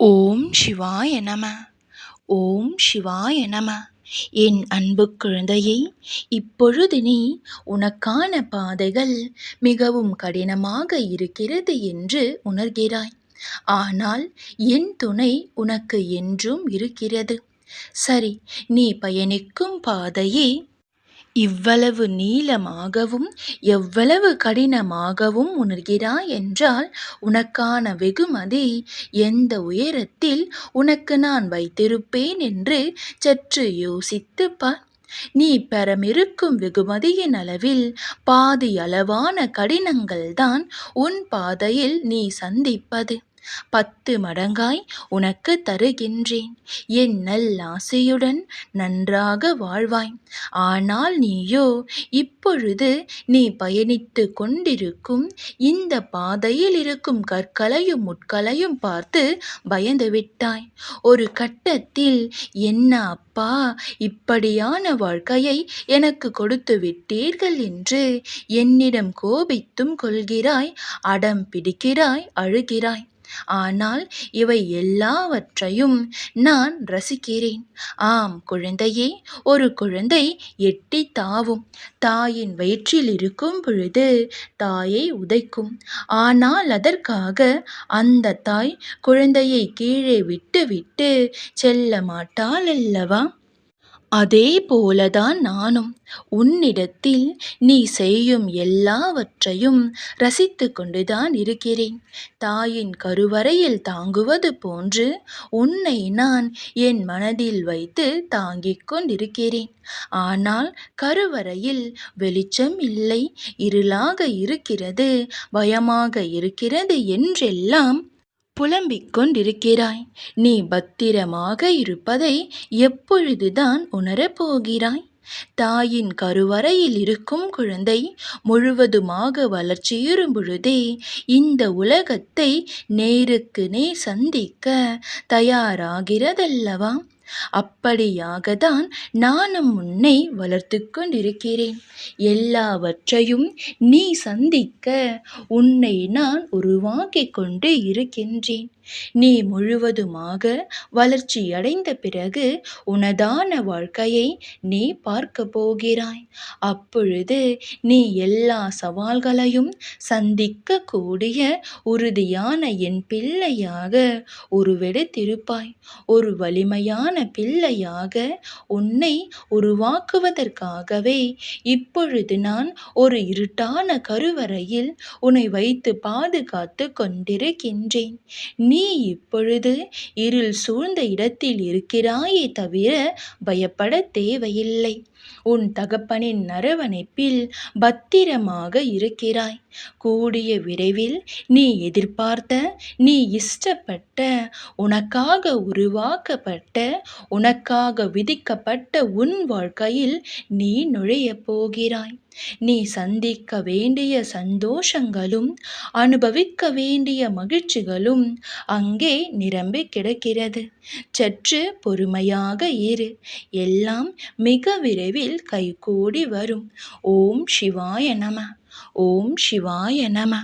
ஓம் சிவாய நம. ஓம் சிவாய நம. என் அன்பு குழந்தையை இப்பொழுது நீ உனக்கான பாதைகள் மிகவும் கடினமாக இருக்கிறது என்று உணர்கிறாய். ஆனால் என் துணை உனக்கு என்றும் இருக்கிறது. சரி நீ பயணிக்கும் பாதையே இவ்வளவு நீளமாகவும் எவ்வளவு கடினமாகவும் உணர்கிறாய் என்றால் உனக்கான வெகுமதி எந்த உயரத்தில் உனக்கு நான் வைத்திருப்பேன் என்று சற்று யோசித்து பார். நீ பெறமிருக்கும் வெகுமதியின் அளவில் பாதி அளவான கடினங்கள்தான் உன் பாதையில் நீ சந்திப்பது. பத்து மடங்காய் உனக்கு தருகின்றேன். என் நல்லாசையுடன் நன்றாக வாழ்வாய். ஆனால் நீயோ இப்பொழுது நீ பயணித்து கொண்டிருக்கும் இந்த பாதையில் இருக்கும் கற்களையும் முட்களையும் பார்த்து பயந்து விட்டாய். ஒரு கட்டத்தில் என்ன அப்பா இப்படியான வாழ்க்கையை எனக்கு கொடுத்து விட்டீர்கள் என்று என்னிடம் கோபித்தும் கொள்கிறாய் அடம் பிடிக்கிறாய் அழுகிறாய். ஆனால் இவை எல்லாவற்றையும் நான் ரசிக்கிறேன். ஆம் குழந்தையே ஒரு குழந்தை எட்டி தாவும். தாயின் வயிற்றில் இருக்கும் பொழுது தாயை உதைக்கும். ஆனால் அதற்காக அந்த தாய் குழந்தையை கீழே விட்டு விட்டு செல்ல மாட்டாள் அல்லவா? அதே போலதான் நானும் உன்னிடத்தில் நீ செய்யும் எல்லாவற்றையும் ரசித்து கொண்டுதான் இருக்கிறேன். தாயின் கருவறையில் தாங்குவது போன்று உன்னை நான் என் மனதில் வைத்து தாங்கிக் கொண்டிருக்கிறேன். ஆனால் கருவறையில் வெளிச்சம் இல்லை இருளாக இருக்கிறது பயமாக இருக்கிறது என்றெல்லாம் புலம்பிக் கொண்டிருக்கிறாய் நீ பத்திரமாக இருப்பதை எப்பொழுதுதான் உணரப்போகிறாய் தாயின் கருவறையில் இருக்கும் குழந்தை முழுவதுமாக வளர்ச்சியுறும் பொழுதே இந்த உலகத்தை நேருக்கு நேர் சந்திக்க தயாராகிறதல்லவா? அப்படியாக தான் நானும் உன்னை வளர்த்து கொண்டிருக்கிறேன் எல்லாவற்றையும் நீ சந்திக்க உன்னை நான் உருவாக்கி கொண்டு இருக்கின்றேன். நீ முழுவதுமாக வளர்ச்சியடைந்த பிறகு உனதான வாழ்க்கையை நீ பார்க்க போகிறாய். அப்பொழுது நீ எல்லா சவால்களையும் சந்திக்க கூடிய உறுதியான என் பிள்ளையாக உருவெடுத்திருப்பாய். ஒரு வலிமையான பிள்ளையாக உன்னை உருவாக்குவதற்காகவே இப்பொழுது நான் ஒரு இருட்டான கருவறையில் உன்னை வைத்து பாதுகாத்து கொண்டிருக்கின்றேன். நீ நீ இப்பொழுது இருள் சூழ்ந்த இடத்தில் இருக்கிறாயே தவிர பயப்பட தேவையில்லை. உன் தகப்பனின் நரவணைப்பில் பத்திரமாக இருக்கிறாய். கூடிய விரைவில் நீ எதிர்பார்த்த நீ இஷ்டப்பட்ட உனக்காக உருவாக்கப்பட்ட உனக்காக விதிக்கப்பட்ட உன் வாழ்க்கையில் நீ நுழையப் போகிறாய். நீ சந்திக்க வேண்டிய சந்தோஷங்களும் அனுபவிக்க வேண்டிய மகிழ்ச்சிகளும் அங்கே நிரம்பி கிடக்கிறது. சற்று பொறுமையாக இரு. எல்லாம் மிக விரைவில் கைகூடி வரும். ஓம் சிவாய நம. ஓம் சிவாய நம.